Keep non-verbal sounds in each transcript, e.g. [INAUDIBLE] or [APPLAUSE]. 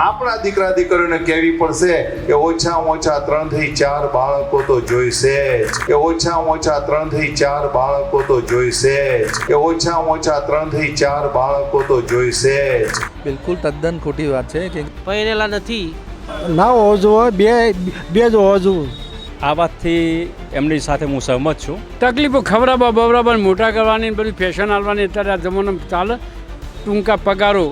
આપણા દીકરા દીકરીઓને કહેવી પડશે કે ઓછામાં ઓછા ત્રણથી ચાર બાળકો તો જોઈશે જ. કે ઓછામાં ઓછા ત્રણથી ચાર બાળકો તો જોઈશે જ. કે ઓછામાં ઓછા ત્રણથી ચાર બાળકો તો જોઈશે જ. બિલકુલ તદ્દન ખોટી વાત છે કે પહેરેલા નથી. ના હોવો જોઈએ બે બે જ હોવો જોઈએ. આ વાતથી એમની સાથે હું સહમત છું. તકલીફો ખવડાવવા બવડાવવા મોટા કરવાની બધી ફેશન હાલવાની અત્યારે આ જમાનામાં ચાલે. ટૂંકા પગારો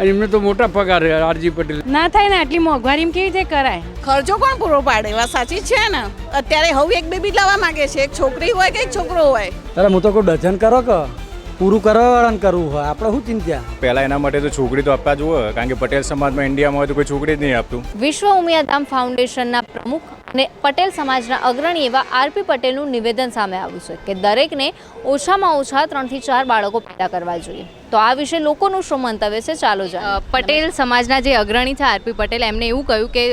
અને એમને તો મોટા પગાર છે આરજી પટેલ. ના થાય ને આટલી મોંઘવારી કેવી રીતે કરાય? ખર્ચો કોણ પૂરો પાડે વાત સાચી છે ને. અત્યારે હવે એક બેબી લાવવા માંગે છે એક છોકરી હોય કે એક છોકરો હોય? અરે હું તો કોઈ ડઝન કરો કે? પૂરું કરવા કરવું હોય. આપણે શું ચિંતા? પહેલાં એના માટે તો છોકરી તો આપવા હોય કારણ કે પટેલ સમાજમાં ઇન્ડિયામાં હોય તો કોઈ છોકરી જ નહીં આપતું. વિશ્વ ઉમિયાધામ ફાઉન્ડેશનના પ્રમુખ અને પટેલ સમાજના અગ્રણી એવા આરપી પટેલનું નિવેદન સામે આવ્યું છે કે દરેકને ઓછામાં ઓછા ત્રણથી ચાર બાળકો પેદા કરવા જોઈએ. તો આ વિશે લોકોનું શું મંતવ્ય છે? ચાલો જાય પટેલ સમાજના જે અગ્રણી છે આરપી પટેલ એમને એવું કહ્યું કે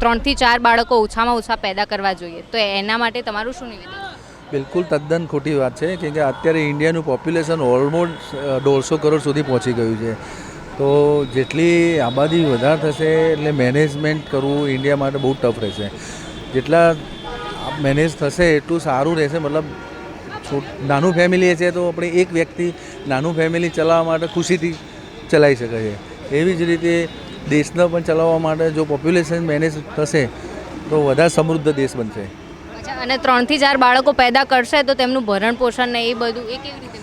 ત્રણથી ચાર બાળકો ઓછામાં ઓછા પેદા કરવા જોઈએ. તો એના માટે તમારું શું નિવેદન? બિલકુલ તદ્દન ખોટી વાત છે કેમ કે અત્યારે ઇન્ડિયાનું પોપ્યુલેશન ઓલમોસ્ટ દોઢસો કરોડ સુધી પહોંચી ગયું છે. તો જેટલી આબાદી વધારે થશે એટલે મેનેજમેન્ટ કરવું ઇન્ડિયા માટે બહુ ટફ રહેશે. જેટલા મેનેજ થશે એટલું સારું રહેશે. મતલબ નાનું ફેમિલી છે તો આપણે એક વ્યક્તિ નાનું ફેમિલી ચલાવવા માટે ખુશીથી ચલાવી શકે છે. એવી જ રીતે દેશને પણ ચલાવવા માટે જો પોપ્યુલેશન મેનેજ થશે તો વધારે સમૃદ્ધ દેશ બનશે. અને ત્રણથી ચાર બાળકો પેદા કરશે તો તેમનું ભરણ પોષણ ને એ બધું એ કેવી રીતે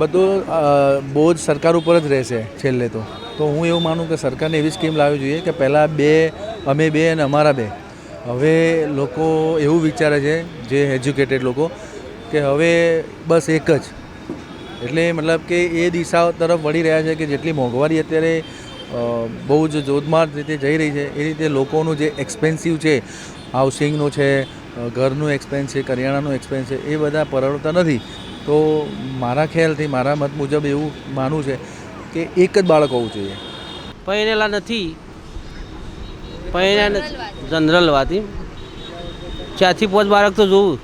બધું બોજ સરકાર ઉપર જ રહેશે છેલ્લે તો. તો હું એવું માનું કે સરકારને એવી સ્કીમ લાવવી જોઈએ કે પહેલાં બે અમે બે અને અમારા બે. હવે લોકો એવું વિચારે છે, જે એજ્યુકેટેડ લોકો, કે હવે બસ એક જ. એટલે મતલબ કે એ દિશા તરફ વળી રહ્યા છે કે જેટલી મોંઘવારી અત્યારે બહુ જ જોધમાર રીતે જઈ રહી છે, એ રીતે લોકોનું જે એક્સપેન્સિવ છે હાઉસિંગનું છે ઘરનું એક્સપેન્સ છે, કરિયાણાનું એક્સપેન્સ છે, એ બધા પરવડતા નથી. તો મારા ખ્યાલથી, મારા મત મુજબ એવું માનવું છે કે એક જ બાળક હોવું જોઈએ. પહેરેલા નથી નથી જનરલ વાતી. ચારથી પાંચ બાળક તો જોવું.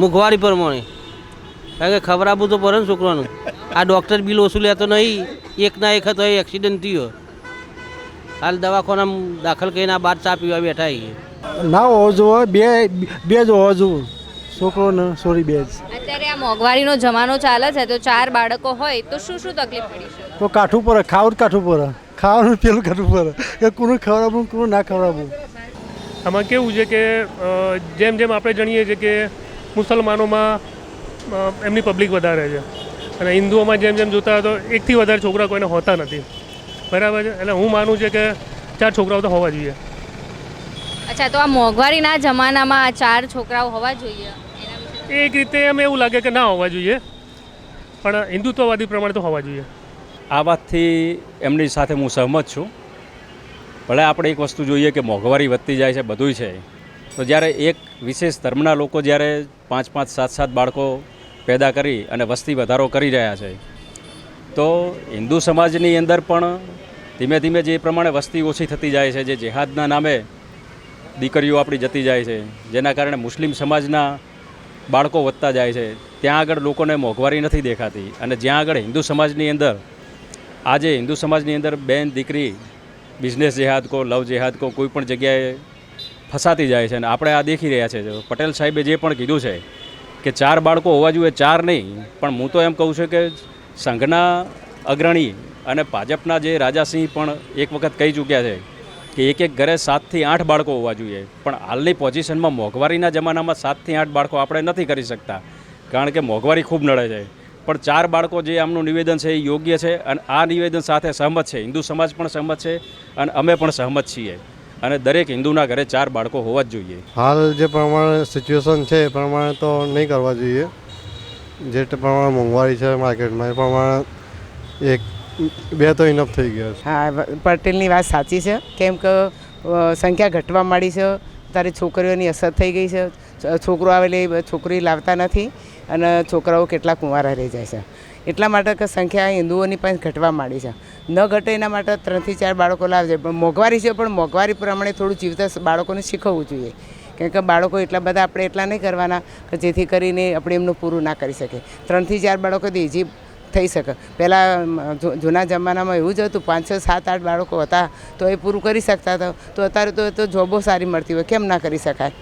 મોંઘવારી પ્રમાણે કારણ કે ખબર તો પડે ને છોકરાનું. આ ડૉક્ટર બિલ ઓછું લેતો નહીં. એક ના એક હતો એ એક્સિડન્ટ થયો. હાલ દવાખાનામાં દાખલ કરીને આ બાર ચા પીવા બેઠા છીએ. ના હોવો જોઈએ બે બે જ હોવો જોઈએ છોકરો ને સોરી બે જ. અત્યારે આ મોંઘવારીનો જમાનો ચાલે છે તો ચાર બાળકો હોય તો શું શું તકલીફ પડી તો કાઠું પડે ખાવું જ કાઠું પડે. ખાવાનું પેલું કરવું પડે. કે કોનું ખવડાવવું કોનું ના ખવડાવવું. આમાં કેવું છે કે જેમ જેમ આપણે જાણીએ છીએ કે મુસલમાનોમાં એમની પબ્લિક વધારે છે. અને હિન્દુઓમાં જેમ જેમ જોતા હોય તો એકથી વધારે છોકરા કોઈને હોતા નથી. બરાબર છે? એટલે હું માનું છું કે ચાર છોકરાઓ તો હોવા જોઈએ. અચ્છા તો આ મોંઘવારીના જમાનામાં આ ચાર છોકરાઓ હોવા જોઈએ? એક રીતે એમ એવું લાગે કે ના હોવા જોઈએ. પણ હિન્દુત્વવાદી પ્રમાણે તો હોવા જોઈએ. આ વાતથી એમની સાથે હું સહમત છું. ભલે આપણે એક વસ્તુ જોઈએ કે મોંઘવારી વધતી જાય છે, બધુંય છે. તો જ્યારે એક વિશેષ ધર્મના લોકો જ્યારે પાંચ પાંચ સાત સાત બાળકો પેદા કરી અને વસ્તી વધારો કરી રહ્યા છે, તો હિન્દુ સમાજની અંદર પણ ધીમે ધીમે જે પ્રમાણે વસ્તી ઓછી થતી જાય છે, જે જેહાદના નામે દીકરીઓ આપણી જતી જાય છે, જેના કારણે મુસ્લિમ સમાજના બાળકો વધતા જાય છે, ત્યાં આગળ લોકોને મોંઘવારી નથી દેખાતી અને જ્યાં આગળ હિન્દુ સમાજની અંદર આજે હિન્દુ સમાજની અંદર બેન દીકરી, બિઝનેસ જેહાદ કો લવ જેહાદ કો કોઈ પણ જગ્યાએ ફસાતી જાય છે અને આપણે આ દેખી રહ્યા છે. પટેલ સાહેબે જે પણ કીધું છે કે ચાર બાળકો હોવા જોઈએ, ચાર નહીં, પણ હું તો એમ કહું છું કે સંઘના અગ્રણી અને ભાજપના જે રાજાસિંહ પણ એક વખત કહી ચૂક્યા છે કે એક એક ઘરે સાતથી આઠ બાળકો હોવા જોઈએ. પણ હાલની પોઝિશનમાં મોંઘવારીના જમાનામાં સાતથી આઠ બાળકો આપણે નથી કરી શકતા. કારણ કે મોંઘવારી ખૂબ નડે છે. પણ ચાર બાળકો જે આમનું નિવેદન છે એ યોગ્ય છે અને આ નિવેદન સાથે સહમત છે. હિન્દુ સમાજ પણ સહમત છે અને અમે પણ સહમત છીએ. અને દરેક હિન્દુના ઘરે ચાર બાળકો હોવા જ જોઈએ. હાલ જે પ્રમાણે સિચ્યુએશન છે એ પ્રમાણે તો નહીં કરવા જોઈએ. જે પ્રમાણે મોંઘવારી છે માર્કેટમાં એ પ્રમાણે એક બે તો ઇનફ થઈ ગયા છે. હા પટેલની વાત સાચી છે. કેમ કે સંખ્યા ઘટવા માંડી છે. તારી છોકરીઓની અસર થઈ ગઈ છે. છ- છોકરો આવેલી છોકરી લાવતા નથી. અને છોકરાઓ કેટલા કુંવારા રહી જાય છે. એટલા માટે કે સંખ્યા હિન્દુઓની પણ ઘટવા માંડી છે. ન ઘટે એના માટે ત્રણથી ચાર બાળકો લાવજે પણ મોંઘવારી છે, પણ મોંઘવારી પ્રમાણે થોડું જીવતા બાળકોને શીખવવું જોઈએ. કેમ કે બાળકો એટલા બધા આપણે એટલા નહીં કરવાના કે જેથી કરીને આપણે એમનું પૂરું ના કરી શકીએ. ત્રણથી ચાર બાળકો તો જે થઈ શકે. પહેલાં જૂના જમાનામાં એવું જ હતું, પાંચ, છ, સાત, આઠ બાળકો હતા, તો એ પૂરું કરી શકતા હતા. તો અત્યારે તો જોબો સારી મળતી હોય. કેમ ના કરી શકાય?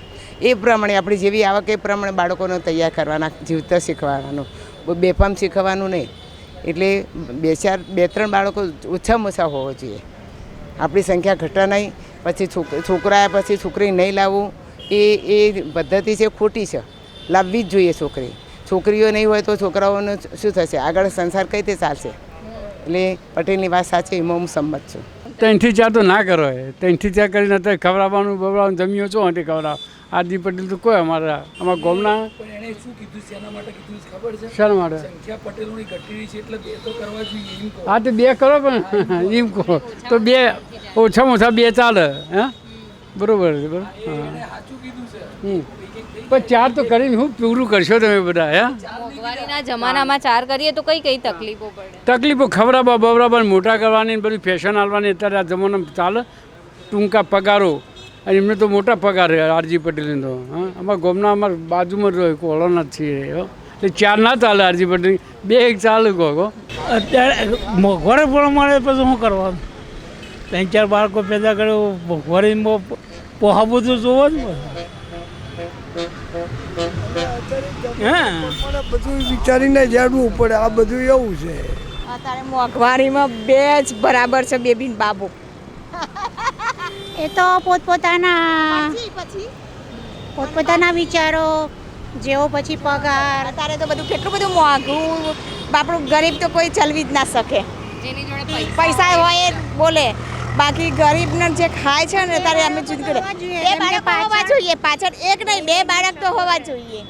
એ પ્રમાણે આપણી જેવી આવક એ પ્રમાણે બાળકોને તૈયાર કરવાના, જીવતા શીખવાડવાનું બેફામ શીખવાનું નહીં. એટલે બે ચાર, બે ત્રણ બાળકો ઓછામાં ઓછા હોવો જોઈએ. આપણી સંખ્યા ઘટા નહીં, પછી છોકરા પછી છોકરી નહીં લાવવું, એ એ પદ્ધતિ છે ખોટી છે. લાવવી જ જોઈએ છોકરી. છોકરીઓ નહીં હોય તો છોકરાઓનું શું થશે? આગળ સંસાર કઈ રીતે ચાલશે? એટલે પટેલની વાત સાચી, એમાં હું સંમત છું. ત્રણથી ચાર તો ના કરો એ. ત્રણથી ચાર કરીને અત્યારે ખવડાવવાનું બવડાવવાનું જમ્યો છો એટલે ખવડાવ. આરજી પટેલ તો કોઈ અમારા અમારા ગોમના એણે શું કીધું શેના માટે કીધું ખબર છે? શાના માટે? સંખ્યા પટેલોની ઘટી છે એટલે બે તો કરવા જોઈએ હા તો બે કરો પણ એમ કહો. તો બે ઓછામાં ઓછા બે ચાલે હે? બરોબર છે બરોબર. હા સાચું કીધું છે. હમ. પણ ચાર તો કરીને હું પૂરું કરશો તમે બધા હા? મોંઘવારીના જમાનામાં ચાર કરીએ તો કઈ કઈ તકલીફો પડે? તકલીફો ખવડાવવા બવડાવવા ને મોટા કરવાની બધું ફેશન આવવાની અત્યારે આ જમાનામાં ચાલે. ટૂંકા પગારો. અને એમને તો મોટા પગાર આરજી પટેલને તો હા? અમારા ગોમના અમારા બાજુમાં જ કોલોના જ છીએ હો. એટલે ચાર ના ચાલે આરજી પટેલ. બે એક ચાલે કહો અત્યારે મોંઘવારી પ્રમાણે પછી શું કરવાનું? ત્રણ ચાર બાળકો પેદા કર્યો મોંઘવારીમાં પોહાવું તો જોવો જ હા? બધું વિચારીને જાડવું પડે. આ બધું એવું છે. અત્યારે મોંઘવારીમાં બે જ બરાબર છે બેબી બાબુ. એ તો પોતપોતાના પોતપોતાના વિચારો જેવો પછી પગાર. અત્યારે તો બધું કેટલું બધું મોંઘું. આપણું ગરીબ તો કોઈ ચલવી જ ના શકે. જેની જોડે પૈસા હોય એ બોલે. બાકી ગરીબને જે ખાય છે ને ત્યારે અમે જુદ કરે હોવા જોઈએ. બે એમને બાળક હોવા જોઈએ પાછળ એક નહીં બે બાળક તો હોવા જોઈએ.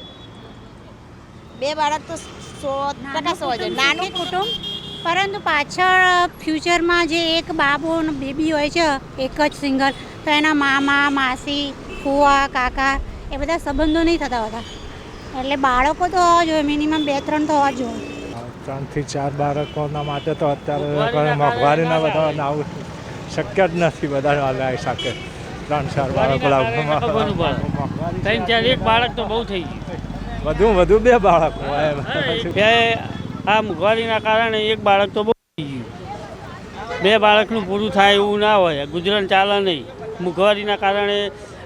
બે બાળક તો સો ટકા સો જોઈએ નાનું કુટુંબ? પરંતુ પાછળ ફ્યુચરમાં જે એક બાબો અને બેબી હોય છે એક જ સિંગલ તો એના મામા માસી ફુવા કાકા એ બધા સંબંધો નહીં થતા હોતા. એટલે બાળકો તો હોવા જોઈએ મિનિમમ બે ત્રણ તો હોવા જોઈએ. ત્રણથી ચાર બાળકોના માટે તો અત્યારે મોંઘવારીના બધા આવું શક્ય જ નથી બધા લાવી શકે. ત્રણ ચાર બાળકો ત્રણ ચાર એક બાળક તો બહુ થઈ ગયું. વધુ વધુ બે બાળકો આ મોંઘવારીના કારણે એક બાળક તો બહુ થઈ ગયું. બે બાળકનું પૂરું થાય એવું ના હોય ગુજરાન ચાલે નહીં. મોંઘવારીના કારણે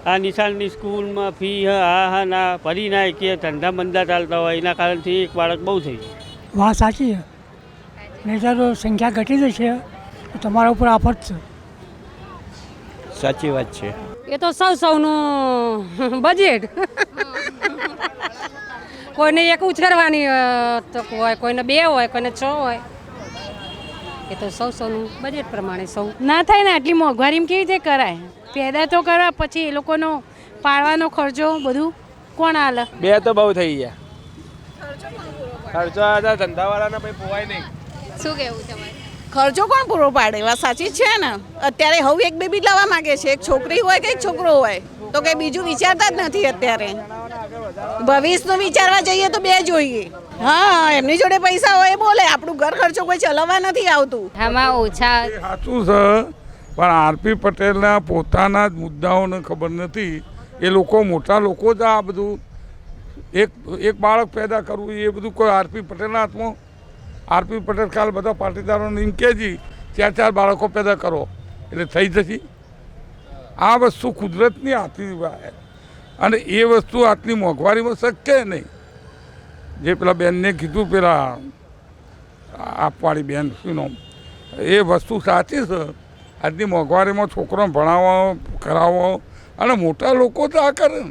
આ નિશાળની સ્કૂલમાં ફી હા હા ના ભરી ના કે ધંધા મંદા ચાલતા હોય એના કારણથી એક બાળક બહુ થઈ ગયું. વાત સાચી છે. નહીં તો સંખ્યા ઘટી જશે તો તમારા ઉપર આફત છે. સાચી વાત છે. એ તો સૌ સૌનું બજેટ કોઈને એક ઉછેરવાની તક હોય કોઈને બે હોય કોઈને છ હોય. એ તો સૌ સૌનું બજેટ પ્રમાણે સૌ. ના થાય ને આટલી મોંઘવારીમાં કેવી રીતે કરાય? પેદા તો કરવા પછી એ લોકોનો પાળવાનો ખર્ચો બધું કોણ હાલે બે તો બહુ થઈ ગયા. ખર્ચો આ ધંધાવાળાને પછી પોવાય નહીં. શું કેવું તમારે? ખર્ચો કોણ પૂરો પાડે? વાત સાચી જ છે ને. અત્યારે હવે એક બેબી લાવવા માંગે છે. એક છોકરી હોય કે એક છોકરો હોય? તો કંઈ બીજું વિચારતા જ નથી અત્યારે. ભવિષ્યનું વિચારવા જઈએ તો બે જોઈએ. હા એમની જોડે પૈસા હોય એ બોલે. આપણું ઘર ખર્ચો કોઈ ચલાવવા નથી આવતું. આમાં ઓછા સાચું છે પણ આરપી પટેલના પોતાના જ મુદ્દાઓને ખબર નથી. એ લોકો મોટા લોકો જ આ બધું એક એક બાળક પેદા કરવું એ બધું કોઈ આરપી પટેલના હાથમાં? આરપી પટેલ કાલ બધા પાટીદારોને એમ કહેજી ચાર ચાર બાળકો પેદા કરો. એટલે થઈ જશે. આ વસ્તુ કુદરતની આતી વાત. અને એ વસ્તુ આટલી મોંઘવારીમાં શક્ય નહીં. જે પેલા બેનને કીધું પેલા આપવાળી બેન, શું એ વસ્તુ સાચી છે. આજની મોંઘવારીમાં છોકરાને ભણાવો, કરાવો અને મોટા લોકો તો આ કરે.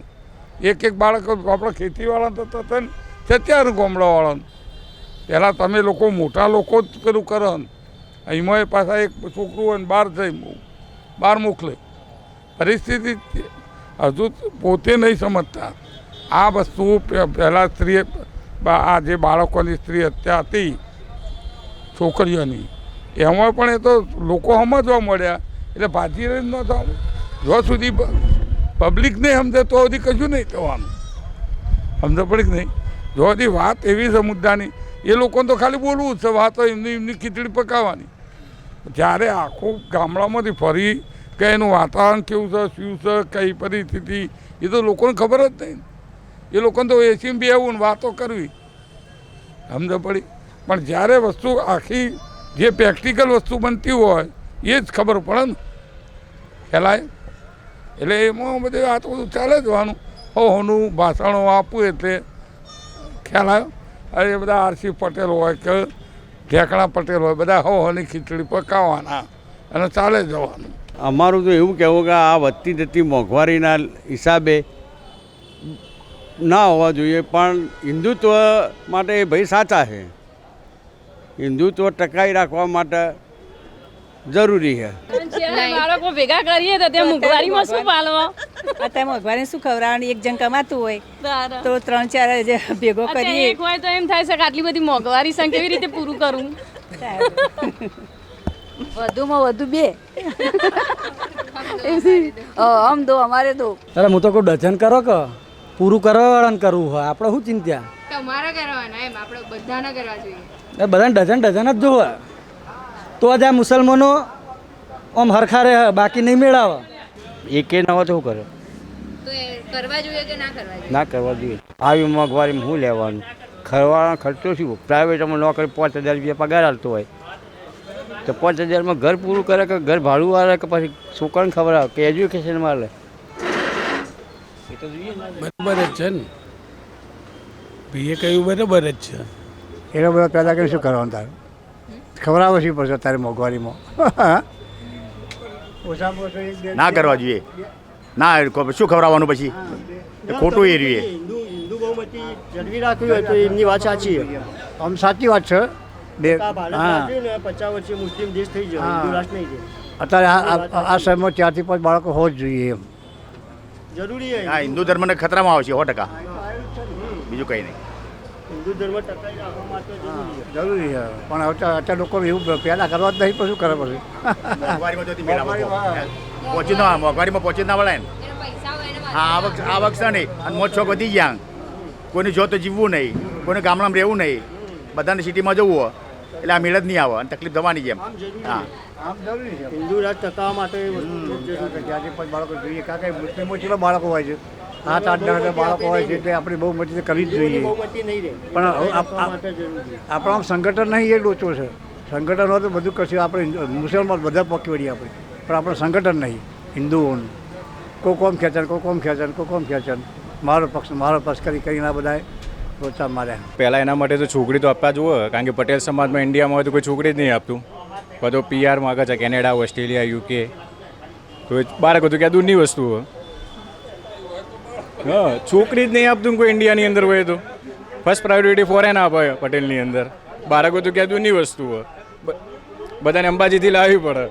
એક એક બાળક આપણે ખેતીવાળા તો થતા ને સત્યાર ગામડાવાળાને. પહેલાં તમે લોકો મોટા લોકો જ પેલું કરો એમાં પાછા એક છોકરું હોય ને બહાર જઈ બહાર મોકલે. પરિસ્થિતિ હજુ પોતે નહીં સમજતા. આ વસ્તુ પહેલાં સ્ત્રી આ જે બાળકોની સ્ત્રી હત્યા હતી, છોકરીઓની, એમાં પણ એ તો લોકો સમજવા મળ્યા. એટલે ભાજી રહી ન થવા જો સુધી પબ્લિક નહીં સમજે તો સુધી કશું નહીં થવાનું. સમજ પડી કે નહીં. જો સુધી વાત એવી છે મુદ્દાની એ લોકોને તો ખાલી બોલવું જ છે. વાતો એમની એમની ખીચડી પકાવવાની. જ્યારે આખું ગામડામાંથી ફરી કે એનું વાતાવરણ કેવું છે, શું છે, કઈ પરિસ્થિતિ, એ તો લોકોને ખબર જ નહીં. એ લોકોને તો એસીમાં બેવું ને વાતો કરવી. સમજ પડી? પણ જ્યારે વસ્તુ આખી જે પ્રેક્ટિકલ વસ્તુ બનતી હોય, એ જ ખબર પડે ને. ખેલાય એટલે એમાં બધું આ તો બધું ચાલે જવાનું હોનું, ભાષણો આપવું એટલે ખ્યાલ આવ્યો અરે બધા આરસી પટેલ હોય કે ઢેકણા પટેલ હોય, બધા હોની ખીચડી પકાવવાના અને ચાલે જવાનું અમારું તો એવું કહેવું કે આ વધતી જતી મોંઘવારીના હિસાબે ના હોવા જોઈએ પણ હિન્દુત્વ માટે એ ભાઈ સાચા છે. હિન્દુત્વ ટકાઈ રાખવા માટે જરૂરી છે. બાળકો ભેગા કરીએ તો ત્યાં મોંઘવારીમાં શું પાલવા? અત્યારે મોંઘવારી શું ખવડાવવાનું? એક જણ કમાતું હોય. તો ત્રણ ચાર ભેગો કરીએ. એક હોય તો એમ થાય છે કે આટલી બધી મોંઘવારી છે કેવી રીતે પૂરું કરું? વધુમાં વધુ બે. આમ દો અમારે દો. અરે હું તો કોઈ ડઝન કરો કે? પૂરું કરવાવાળાને કરવું હોય. આપણે શું ચિંતા? તમારા કરવાના એમ. આપણે બધાના કરવા જોઈએ. એ બધાને ડઝન ડઝન જ જોવે. તો જ આ મુસલમાનો આમ હરખા રહે બાકી નહીં મેળાવે. એકે ન હોય તો શું કરે? કરવા જોઈએ કે ના કરવા જોઈએ? ના કરવા જોઈએ. આવી મોંઘવારીમાં શું લેવાનું? ખરવાનો ખર્ચો શું? પ્રાઇવેટમાં નોકરી પાંચ હજાર રૂપિયા પગાર આવતો હોય. તો પાંચ હજારમાં ઘર પૂરું કરે કે ઘર ભાડું આવે કે પછી છોકરાને ખબર આવે કે એજ્યુકેશનમાં લે? એ તો જોઈએ બરાબર જ છે ને. ભાઈએ કહ્યું બરાબર જ છે. એનો બધા પેદા કરી શું કરવાનું તારે? ખબર આવે શું પડશે તારે મોંઘવારીમાં? [LAUGHS] ના કરવા જોઈએ. ના શું ખવડાવવાનું પછી? એ ખોટું એ રહ્યું હિન્દુ હિન્દુ બહુમતી જળવી રાખ્યું હોય તો એમની વાત સાચી છે. આમ સાચી વાત છે. બે હા. મુસ્લિમ દેશ થઈ જાય, અત્યારે આ- સમયમાં ચારથી પાંચ બાળકો હોવા જ જોઈએ એમ. જરૂરી હા હિન્દુ ધર્મને ખતરામાં આવશે સો ટકા. બીજું કંઈ નહીં. હિન્દુ ધર્મ જરૂરી છે. પણ અત્યારે લોકો એવું પહેલાં કરવા જ નહીં પણ શું કરે પછી? પહોંચી ના મોંઘવારીમાં પહોંચી ના વળાય ને. એનો પૈસા હા આવક આવક છે નહીં. અને મોજ શોખ વધી ગયા. કોઈને જો તો જીવવું નહીં. કોઈને ગામડામાં રહેવું નહીં. બધાને સિટીમાં જવું હોય એટલે આ મેળ જ નહીં આવે અને તકલીફ થવાની જેમ. હા. આમ જરૂરી છે. હિન્દુ રાજ ટકાવવા માટે ચારથી પાંચ બાળકો જોઈએ કારણ કે મુસ્લિમો જેવા બાળકો હોય છે. સાત આઠ દસ બાળકો હોય છે તે આપણે બહુ મોટી કરવી જ જોઈએ. પણ હવે આપ- આપ- આપણો આમ સંગઠન નહીં એ લોચો છે. સંગઠન હોય તો બધું કશું આપણે મુસલમાન બધા પકી વળીએ આપણે. પણ આપણે સંગઠન નહીં. હિન્દુઓનું. કોઈ કોમ ખેંચન કોઈ કોમ ખેંચન કોઈ કોમ ખેંચન મારો પક્ષ મારો પક્ષ કરી કરીને આ બધાએ લોચા મળે પહેલાં એના માટે તો છોકરી તો આપવા જુઓ, કારણ કે પટેલ સમાજમાં ઇન્ડિયામાં હોય તો કોઈ છોકરી જ નહીં આપતું. બધો પીઆર માગે છે, કેનેડા, ઓસ્ટ્રેલિયા યુકે તો બાળક બાળકો તો ક્યાં દૂરની વસ્તુ હા. છોકરી જ નહીં આપતું કોઈ ઇન્ડિયાની અંદર હોય તો. ફર્સ્ટ પ્રાયોરિટી ફોરેન આપે પટેલની અંદર. બાળકો તો ક્યાં દૂરની વસ્તુ હોય બધાને અંબાજીથી લાવવી પડે.